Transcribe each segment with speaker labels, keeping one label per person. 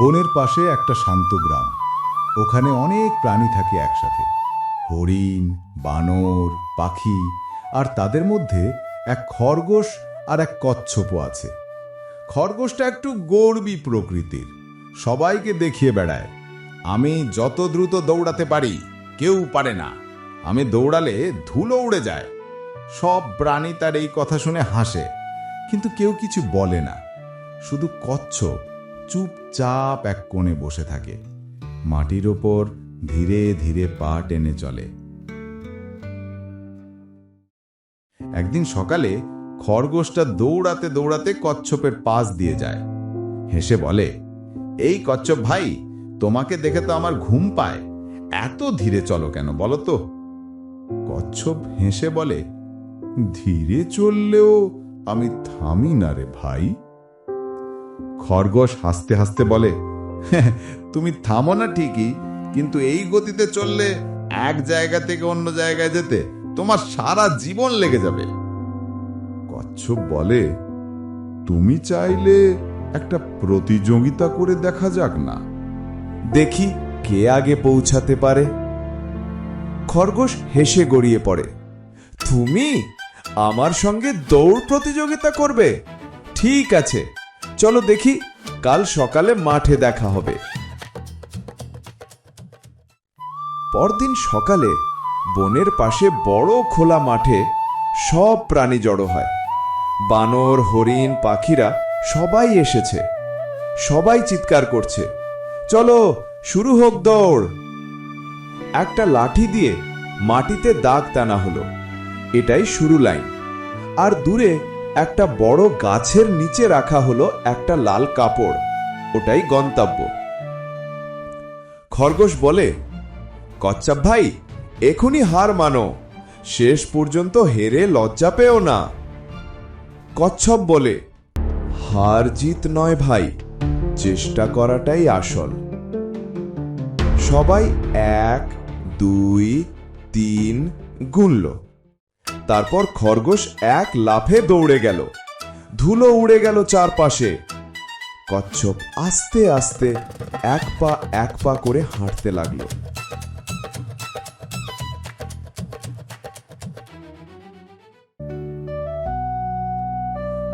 Speaker 1: বনের পাশে একটা শান্ত গ্রাম। ওখানে অনেক প্রাণী থাকে একসাথে। হরিণ, বানর, পাখি আর তাদের মধ্যে এক খরগোশ আর এক কচ্ছপও আছে। খরগোশটা একটু গর্বী প্রকৃতির। সবাইকে দেখিয়ে বেড়ায়, আমি যত দ্রুত দৌড়াতে পারি, কেউ পারে না। আমি দৌড়ালে ধুলো উড়ে যায়। সব প্রাণী তার এই কথা শুনে হাসে, কিন্তু কেউ কিছু বলে না। শুধু কচ্ছপ চুপচাপ এক কোণে বসে থাকে। মাটির ওপর ধীরে ধীরে পা টেনে চলে। একদিন সকালে খরগোশটা দৌড়াতে দৌড়াতে কচ্ছপের পাশ দিয়ে যায়। হেসে বলে, এই কচ্ছপ ভাই, তোমাকে দেখে তো আমার ঘুম পায়। এত ধীরে চলো কেন বলো তো? কচ্ছপ হেসে বলে, ধীরে চললেও আমি থামি না রে ভাই। খরগোশ হাসতে হাসতে বলে "হ্যাঁ, তুমি থামো না ঠিকই কিন্তু এই গতিতে চললে এক জায়গা থেকে অন্য জায়গায় যেতে তোমার সারা জীবন লেগে যাবে। কচ্ছপ বলে তুমি চাইলে একটা প্রতিযোগিতা করে দেখা যাক না।
Speaker 2: দেখি কে আগে পৌঁছাতে পারে। খরগোশ হেসে গড়িয়ে পড়ে তুমি আমার সঙ্গে দৌড় প্রতিযোগিতা করবে। ঠিক আছে চলো দেখি, কাল সকালে মাঠে দেখা হবে। পরদিন সকালে বনের পাশে বড় খোলা মাঠে সব প্রাণী জড়ো হয়। বানর, হরিণ, পাখিরা সবাই এসেছে। সবাই চিৎকার করছে, চলো, শুরু হোক দৌড়! একটা লাঠি দিয়ে মাটিতে দাগ টানা হলো। এটাই শুরু লাইন। আর দূরে একটা বড় গাছের নিচে রাখা হলো একটা লাল কাপড়। ওটাই গন্তব্য। খরগোশ বলে, কচ্ছপ ভাই এখনই হার মানো। শেষ পর্যন্ত হেরে লজ্জা পেও না। কচ্ছপ বলে, হার জিত নয় ভাই, চেষ্টা করাটাই আসল। সবাই এক, দুই, তিন গুনল। তারপর খরগোশ এক লাফে দৌড়ে গেল। ধুলো উড়ে গেল চারপাশে। কচ্ছপ আস্তে আস্তে এক পা এক পা করে হাঁটতে লাগল।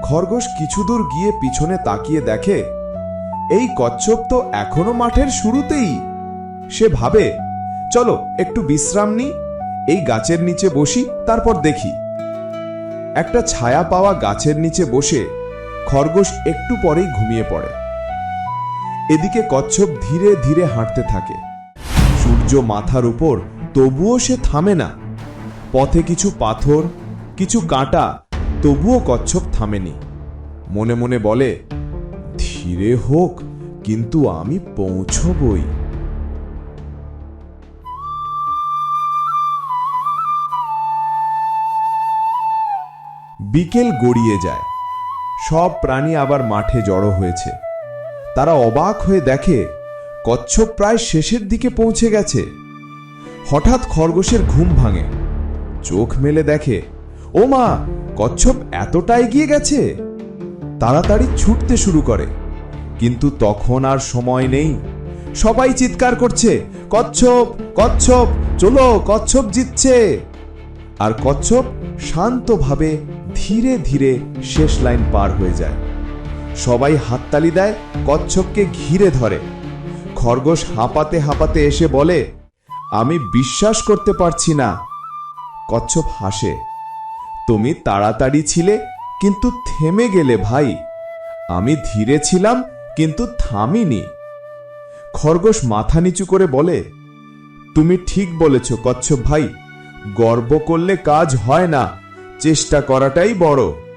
Speaker 2: খরগোশ কিছু দূর গিয়ে পিছনে তাকিয়ে দেখে, এই কচ্ছপ তো এখনও মাঠের শুরুতেই। সে ভাবে, চলো, একটু বিশ্রাম নি এই গাছের নিচে বসি, তারপর দেখি। একটা ছায়া পাওয়া গাছের নিচে বসে খরগোশ একটু পরেই ঘুমিয়ে পড়ে। এদিকে কচ্ছপ ধীরে ধীরে হাঁটতে থাকে। সূর্য মাথার উপর তবুও সে থামে না। পথে কিছু পাথর, কিছু কাঁটা, তবুও কচ্ছপ থামেনি। মনে মনে বলে, ধীরে হোক, কিন্তু আমি পৌঁছবই। বিকেল গড়িয়ে যায়। সব প্রাণী আবার মাঠে জড়ো হয়েছে। তারা অবাক হয়ে দেখে, কচ্ছপ প্রায় শেষের দিকে পৌঁছে গেছে। হঠাৎ খরগোশের ঘুম ভাঙে। চোখ মেলে দেখে, ও মা, কচ্ছপ এতটা এগিয়ে গেছে? তাড়াতাড়ি ছুটতে শুরু করে। কিন্তু তখন আর সময় নেই। সবাই চিৎকার করছে, কচ্ছপ কচ্ছপ, চলো, কচ্ছপ জিতছে! আর কচ্ছপ শান্তভাবে ধীরে ধীরে শেষ লাইন পার হয়ে যায়। সবাই হাততালি দেয়, কচ্ছপকে ঘিরে ধরে। খরগোশ হাঁপাতে হাঁপাতে এসে বলে, আমি বিশ্বাস করতে পারছি না। কচ্ছপ হাসে, তুমি তাড়াতাড়ি ছিলে, কিন্তু থেমে গেলে ভাই। আমি ধীরে ছিলাম, কিন্তু থামিনি। খরগোশ মাথা নিচু করে বলে, তুমি ঠিক বলেছ কচ্ছপ ভাই, গর্ব করলে কাজ হয় না। চেষ্টা করাটাই বড়।